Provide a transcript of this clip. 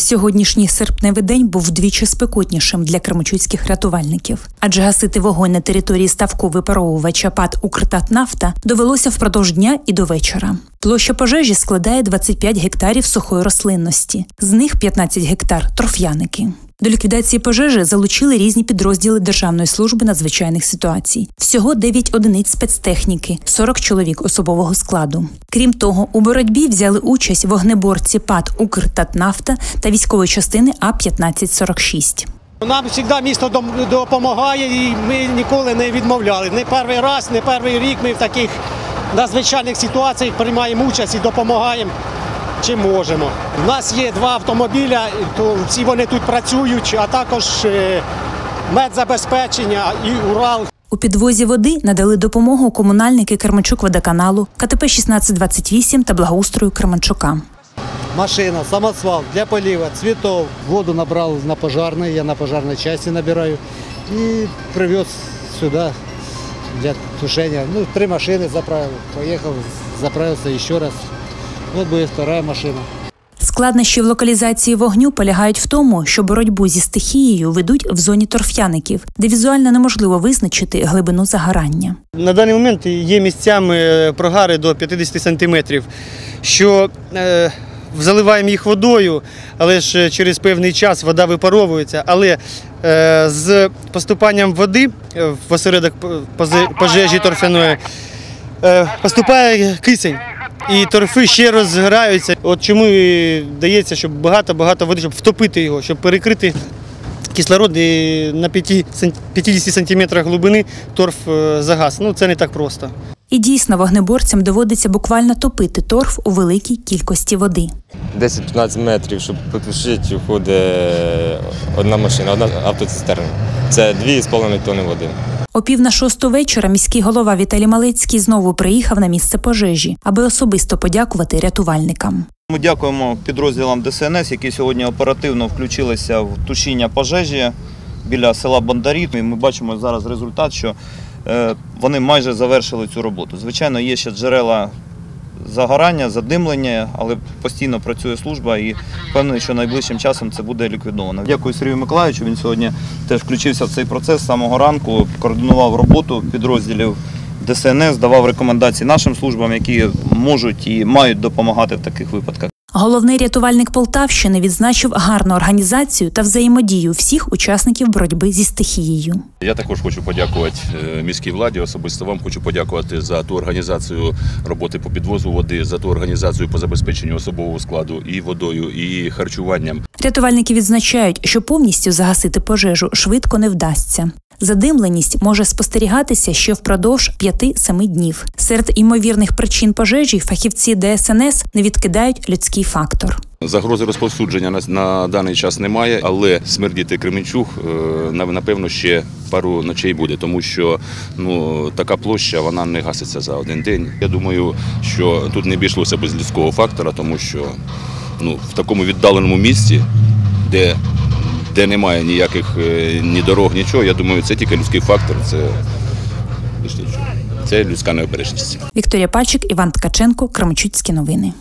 Сьогоднішній серпневий день був вдвічі спекотнішим для кременчуцьких рятувальників, адже гасити вогонь на території ставку випаровувача ПАД «Укртатнафта» довелося впродовж дня і до вечора. Площа пожежі складає 25 гектарів сухої рослинності, з них 15 гектар торф'яники. До ліквідації пожежі залучили різні підрозділи Державної служби надзвичайних ситуацій. Всього 9 одиниць спецтехніки, 40 чоловік особового складу. Крім того, у боротьбі взяли участь вогнеборці ПАД «Укртатнафта» та військової частини А 1546 Нам завжди місто допомагає і ми ніколи не відмовляли. Не перший раз, не перший рік ми в таких надзвичайних ситуаціях приймаємо участь і допомагаємо чим можемо. У нас є два автомобіля, то всі вони тут працюють, а також е, медзабезпечення і Урал. У підвозі води надали допомогу комунальники Керманчук водоканалу, КТП 1628 та благоустрою Керманчука. машина, самосвал для полива, цветов. Воду набрал на пожарной, я на пожарной части набираю. И привез сюда для тушения. Ну, три машины заправил. Поехал, заправился еще раз. Вот будет вторая машина. Складнощі в локалізації вогню полягають в тому, що боротьбу зі стихією ведуть в зоні торф'яників, де візуально неможливо визначити глибину загорання. На даний момент є місцями прогари до 50 сантиметрів, що е, заливаємо їх водою, але ж через певний час вода випаровується. Але е, з поступанням води е, в осередок пожежі торфяної е, поступає кисень. І торфи ще розгораються. От чому і дається, щоб багато-багато води, щоб втопити його, щоб перекрити кислород і на 50 сантиметрах глибини торф е, загас. Ну це не так просто. І дійсно вогнеборцям доводиться буквально топити торф у великій кількості води. 10-15 метрів, щоб потушити, входить одна машина, одна автоцистерна. Це 2,5 тонни води. О пів на шосту вечора міський голова Віталій Малецький знову приїхав на місце пожежі, аби особисто подякувати рятувальникам. Ми дякуємо підрозділам ДСНС, які сьогодні оперативно включилися в тушіння пожежі біля села Бондарі. І Ми бачимо зараз результат, що вони майже завершили цю роботу. Звичайно, є ще джерела загорання, задимлення, але постійно працює служба і впевнений, що найближчим часом це буде ліквідовано. Дякую Сергію Миколаївичу. Він сьогодні теж включився в цей процес з самого ранку, координував роботу підрозділів. ДСНС давав рекомендації нашим службам, які можуть і мають допомагати в таких випадках. Головний рятувальник Полтавщини відзначив гарну організацію та взаємодію всіх учасників боротьби зі стихією. Я також хочу подякувати е, міській владі. Особисто вам хочу подякувати за ту організацію роботи по підвозу води, за ту організацію по забезпеченню особового складу і водою, і харчуванням. Рятувальники відзначають, що повністю загасити пожежу швидко не вдасться. Задимленість може спостерігатися ще впродовж 5-7 днів. Серед ймовірних причин пожежі фахівці ДСНС не відкидають людський фактор. Загрози розповсюдження на, на даний час немає, але смердіти Кременчуг е, напевно ще пару ночей буде, тому що ну така площа вона не гаситься за один день. Я думаю, що тут не обійшлося без людського фактора, тому що ну в такому віддаленому місці, де де немає ніяких е, ні дорог, нічого. Я думаю, це тільки людський фактор. Це. Це людська необережність. Вікторія Пальчик, Іван Ткаченко, Крамчуцькі новини.